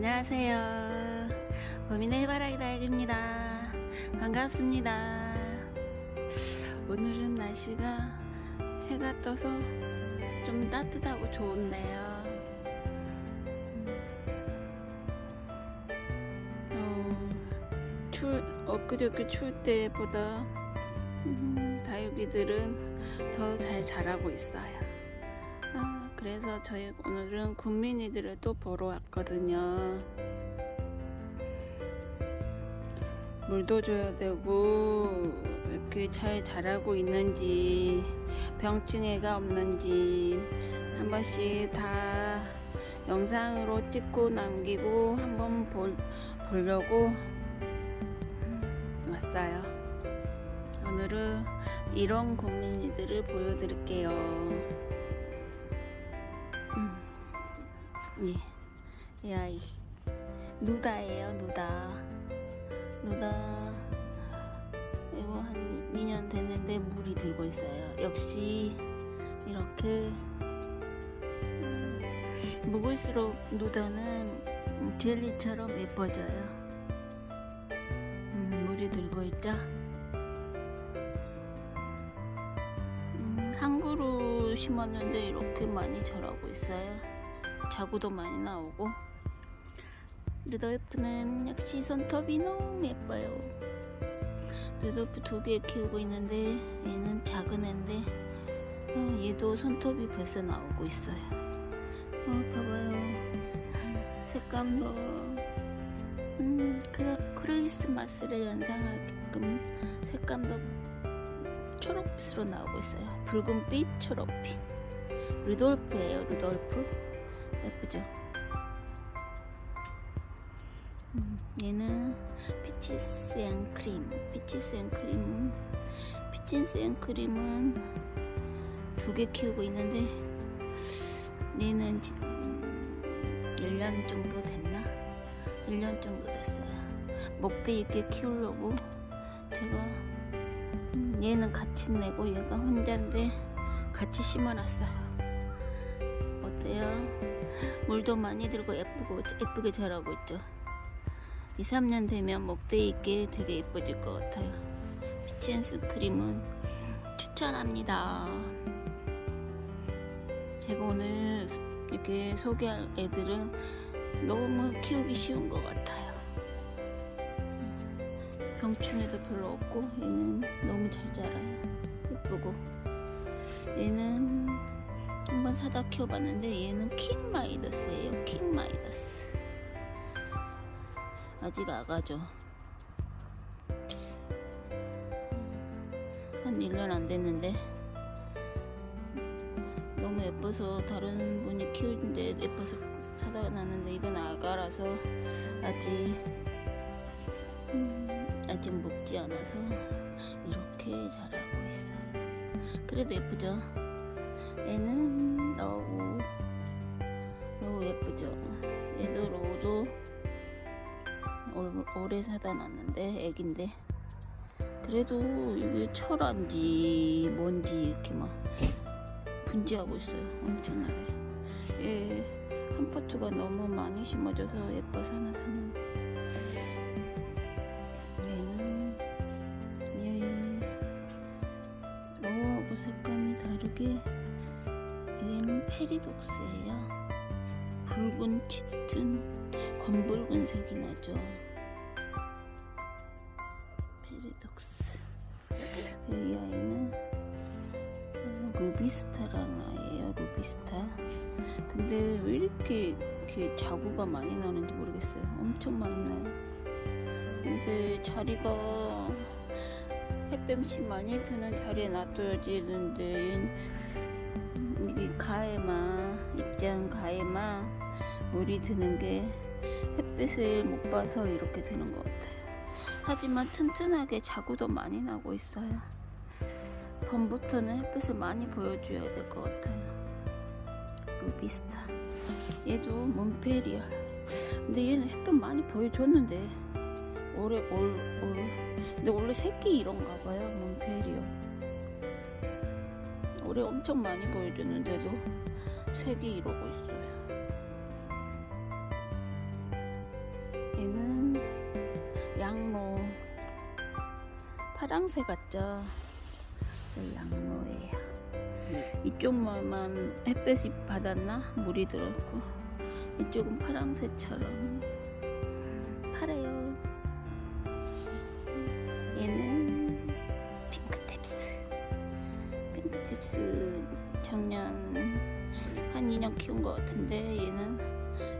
안녕하세요. 범인의 해바라기 다육입니다. 반갑습니다. 오늘은 날씨가 해가 떠서 좀 따뜻하고 좋은데요. 어, 추울, 엊그저께 추울 때보다 음, 다육이들은 더 잘 자라고 있어요. 아, 그래서 저희 오늘은 국민이들을 또 보러 왔거든요. 물도 줘야 되고 이렇게 잘 자라고 있는지 병충해가 없는지 한 번씩 다 영상으로 찍고 남기고 한번 볼, 보려고 왔어요. 오늘은 이런 국민이들을 보여드릴게요. 예, 이 아이 누다예요, 누다. 누다 이거 한 2년 됐는데 물이 들고 있어요. 역시 이렇게 음, 먹을수록 누다는 음, 젤리처럼 예뻐져요. 음, 물이 들고 있죠. 음, 한 그루 심었는데 이렇게 많이 자라고 있어요. 자구도 많이 나오고. 루돌프는 역시 손톱이 너무 예뻐요. 루돌프 두 개 키우고 있는데 얘는 작은 애인데 어, 얘도 손톱이 벌써 나오고 있어요. 어, 봐봐요. 색감도 음, 그 크리스마스를 연상하게끔 색감도 초록빛으로 나오고 있어요. 붉은빛, 초록빛. 루돌프예요, 루돌프. 예쁘죠? 음, 얘는 피치스 앤 크림. 피치스 앤 크림. 피치스 앤 크림은 두 개 키우고 있는데 얘는 지- 음, 1년 정도 됐나? 1년 정도 됐어요. 먹대 있게 키우려고 제가 음, 얘는 같이 내고 얘가 혼자인데 같이 심어놨어요. 어때요? 물도 많이 들고 예쁘고 예쁘게 자라고 있죠. 2, 3년 되면 먹대 있게 되게 예뻐질 것 같아요. 피치앤스 크림은 추천합니다. 제가 오늘 이렇게 소개할 애들은 너무 키우기 쉬운 것 같아요. 병충해도 별로 없고 얘는 너무 잘 자라요. 예쁘고 얘는 한번 사다 키워봤는데 얘는 킹 마이더스예요. 킹 마이더스. 아직 아가죠. 한 1년 안 됐는데 너무 예뻐서 다른 분이 키우는데 예뻐서 사다 놨는데 이건 아가라서 아직 음, 아직 먹지 않아서 이렇게 자라고 있어요. 그래도 예쁘죠? 얘는 러우 러우 예쁘죠? 얘도 러우도 올- 오래 사다 놨는데 애긴데. 그래도 이게 철한지 뭔지 이렇게 막 분지하고 있어요 엄청나게. 얘한 포트가 너무 많이 심어져서 예뻐서 하나 샀는데. 얘는 얘 러우하고 색감이 다르게 얘는 페리독스예요 붉은 짙은 검붉은 색이 나죠. 페리독스. 이 아이는 어, 루비스타라는 아이예요. 루비스타. 근데 왜 이렇게, 이렇게 자구가 많이 나는지 모르겠어요. 엄청 많이 나요. 근데 자리가 햇볕이 많이 드는 자리에 놔둬야지 얘는 이게 가에만 입장 가에만 물이 드는 게 햇빛을 못 봐서 이렇게 되는 것 같아요. 하지만 튼튼하게 자구도 많이 나고 있어요. 봄부터는 햇빛을 많이 보여줘야 될 것 같아요. 루비스타. 얘도 몬페리얼. 근데 얘는 햇빛 많이 보여줬는데 올해 올, 올. 근데 원래 새끼 이런가 봐요. 몬페리얼. 물이 엄청 많이 보여주는데도 색이 이러고 있어요. 얘는 양로 파랑새 같죠? 양로예요. 이쪽만 햇볕이 받았나 물이 들었고 이쪽은 파랑새처럼 핑크팁스 작년 한 2년 키운 것 같은데 얘는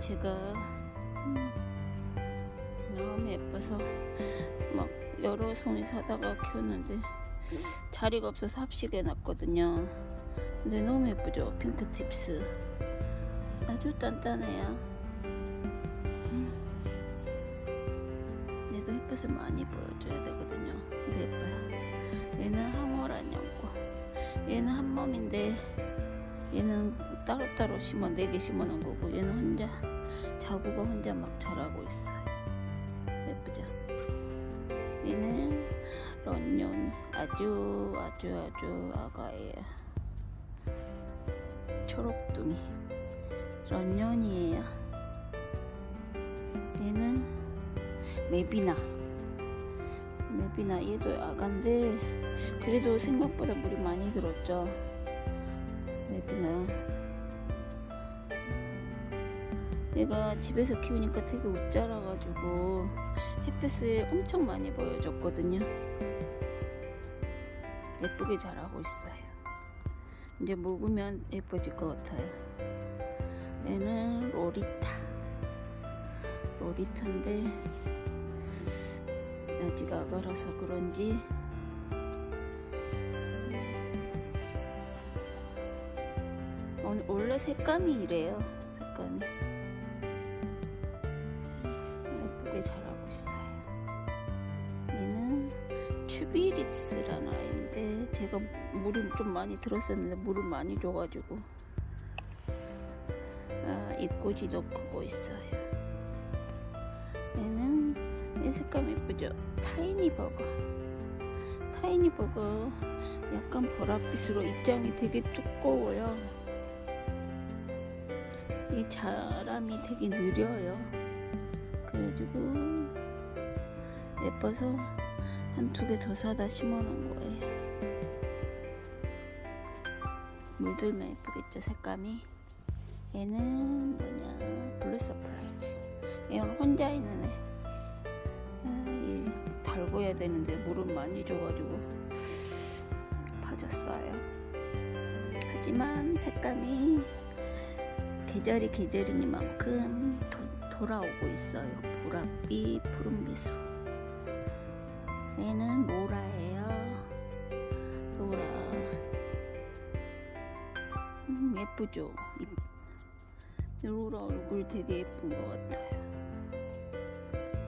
제가 음, 너무 예뻐서 막 여러 송이 사다가 키웠는데 자리가 없어서 합식해 놨거든요. 근데 너무 예쁘죠 핑크 팁스. 아주 단단해요. 음. 얘도 햇빛을 많이 보여줘야 되거든요. 근데 예뻐요. 얘는 항월안이었고 얘는 한 몸인데 얘는 따로따로 심어 네 개 심어 놓은 거고 얘는 혼자 자구가 혼자 막 자라고 있어요. 예쁘죠? 얘는 런년이 아주 아주 아주 아가예요. 초록둥이 런년이에요. 얘는 메비나 메비나 얘도 아가인데 그래도 생각보다 물이 많이 들었죠. 메비나 얘가 집에서 키우니까 되게 웃자라가지고 햇빛을 엄청 많이 보여줬거든요. 예쁘게 자라고 있어요. 이제 먹으면 예뻐질 것 같아요. 얘는 로리타. 로리타인데 아직 아가라서 그런지 색감이 이래요. 색감이 예쁘게 자라고 있어요. 얘는 츄비립스라는 아이인데 제가 물을 좀 많이 들었었는데 물을 많이 줘가지고 아, 입꼬지도 크고 있어요. 얘는 이 색감 예쁘죠? 타이니 버거. 타이니 버거 약간 보랏빛으로 입장이 되게 두꺼워요. 이 자람이 되게 느려요. 그래가지고 예뻐서 한 두 개 더 사다 심어 놓은 거예요. 물들면 예쁘겠죠, 색감이. 얘는 뭐냐, 블루 서프라이즈. 얘는 혼자 있는 애. 아, 얘 달궈야 되는데 물은 많이 줘가지고 파졌어요. 하지만 색감이 계절이 계절이니만큼 도, 돌아오고 있어요. 보랏빛, 푸른 빛으로. 얘는 로라예요. 로라. 음, 예쁘죠? 이- 로라 얼굴 되게 예쁜 것 같아요.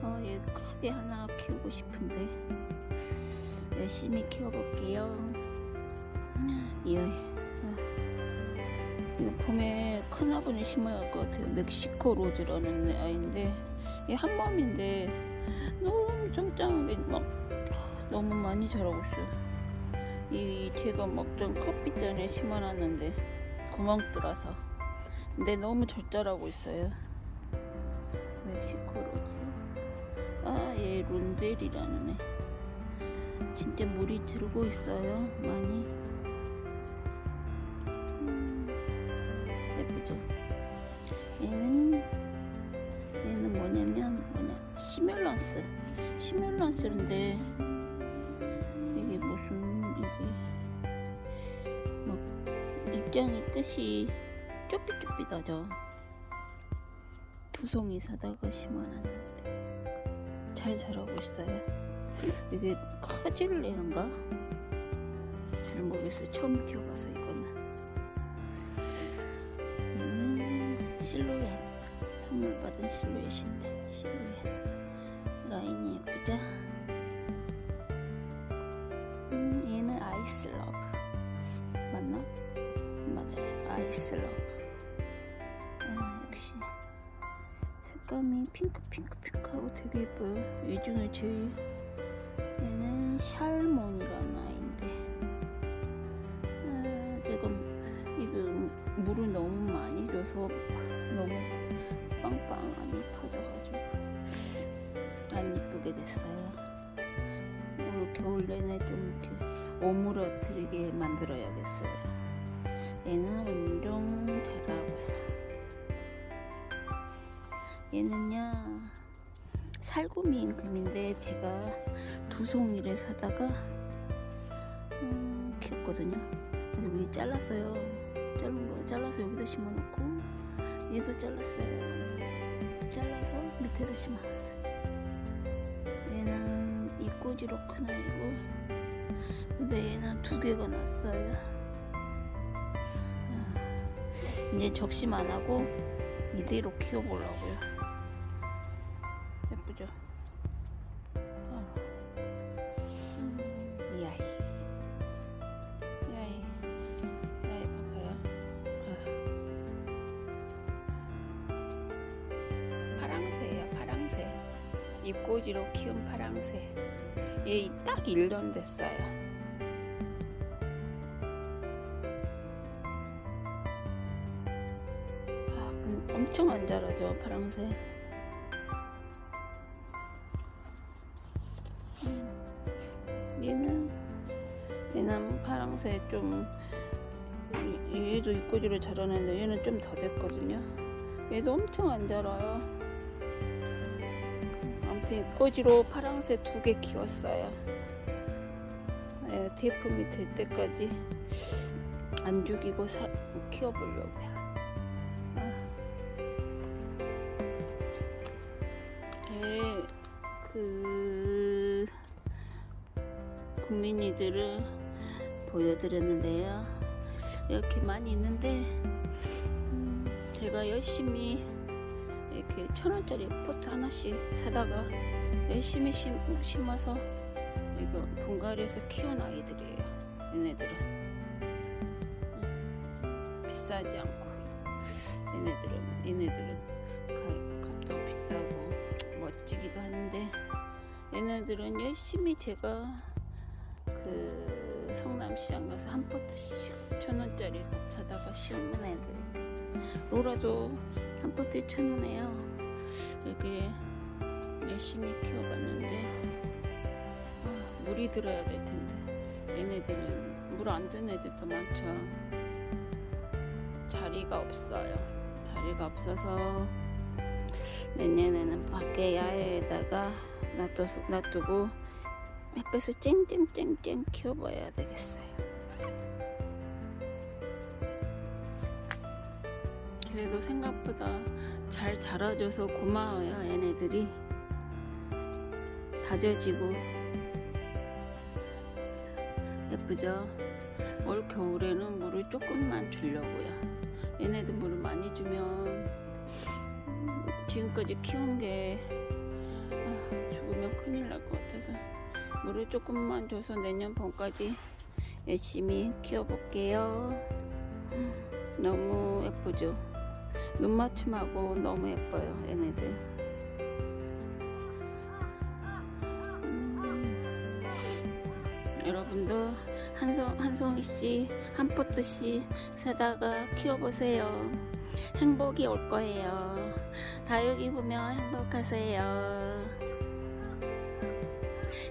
어, 얘 크게 하나 키우고 싶은데 열심히 키워볼게요. 예. 아, 이거 봄에 큰 화분을 심어야 할 것 같아요. 멕시코 로즈라는 아이인데 얘 한 몸인데 너무 짱짱하게 막 너무 많이 자라고 있어요. 이 제가 막좀 커피잔에 심어놨는데 구멍 뚫어서 근데 너무 잘 자라고 있어요. 멕시코 로즈. 아, 얘 론델이라는 애. 진짜 물이 들고 있어요. 많이. 막 입장이 끝이 좁깃좁깃하죠. 두 송이 사다가 심어놨는데 잘 자라고 있어요. 이게 카질레인가? 잘 모르겠어요. 처음 키워봐서 이거는. 얘는 실루엣. 선물 받은 실루엣인데 실루엣. 라인이 예쁘죠? 음, 얘는 아이스 러브. 맞나? 맞아요. 아이스 러브. 아, 역시 색감이 핑크 핑크 핑크하고 되게 예뻐요. 이 중에 제일 얘는 샬몬이라는 아이인데 아, 내가 이거 물을 너무 많이 줘서 너무 빵빵하니 퍼져가지고 안 이쁘게 됐어요. 원래는 좀 이렇게 오므러뜨리게 만들어야겠어요. 얘는 운동 잘하고 사. 얘는요 살구미 임금인데 제가 두 송이를 사다가 음, 키웠거든요. 근데 위 잘랐어요. 자른 거 잘라서 여기다 심어놓고 얘도 잘랐어요. 잘라서 밑에다 심어놨어요. 얘는 이 꼬지로 큰 아이고 근데 얘는 두 개가 났어요. 이제 적심 안 하고 이대로 키워보려고요. 예쁘죠? 아. 음, 이 아이. 이 아이. 이 아이 봐봐요. 아. 파랑새예요, 파랑새. 입꼬지로 키운 파랑새. 얘 딱 1년 됐어요. 엄청 안 자라죠, 파랑새. 음, 얘는 얘는 파랑새 좀 이- 얘도 입꼬지로 자라는데 얘는 좀 더 됐거든요. 얘도 엄청 안 자라요. 아무튼 입꼬지로 파랑새 두 개 키웠어요. 예, 테이프 때까지 안 죽이고 사, 키워보려고 그 국민이들을 보여드렸는데요. 이렇게 많이 있는데 음, 제가 열심히 이렇게 천 원짜리 포트 하나씩 사다가 열심히 심, 심어서 이거 분갈이에서 키운 아이들이에요. 얘네들은 음, 비싸지 않고 얘네들은 열심히 제가 그 성남시장 가서 한 포트씩 천 원짜리 사다가 시우면 애들 로라도 한 포트에 천 원이에요. 이렇게 열심히 키워봤는데 아, 물이 들어야 될 텐데. 얘네들은 물 안 드는 애들도 많죠. 자리가 없어요. 자리가 없어서 내년에는 밖에 야외에다가 놔둬, 놔두고 햇볕을 쨍쨍쨍쨍 키워봐야 되겠어요. 그래도 생각보다 잘 자라줘서 고마워요, 얘네들이. 다져지고 예쁘죠? 올 겨울에는 물을 조금만 주려고요. 얘네들 물을 많이 주면 음, 지금까지 키운 게 큰일 날 것 같아서 물을 조금만 줘서 내년 봄까지 열심히 키워볼게요. 너무 예쁘죠? 눈 맞춤하고 너무 예뻐요, 얘네들. 음, 여러분도 한, 송, 한 송이씩, 한 포트씩 사다가 키워보세요. 행복이 올 거예요. 다육이 보면 행복하세요.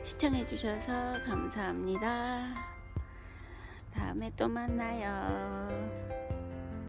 시청해주셔서 감사합니다. 다음에 또 만나요.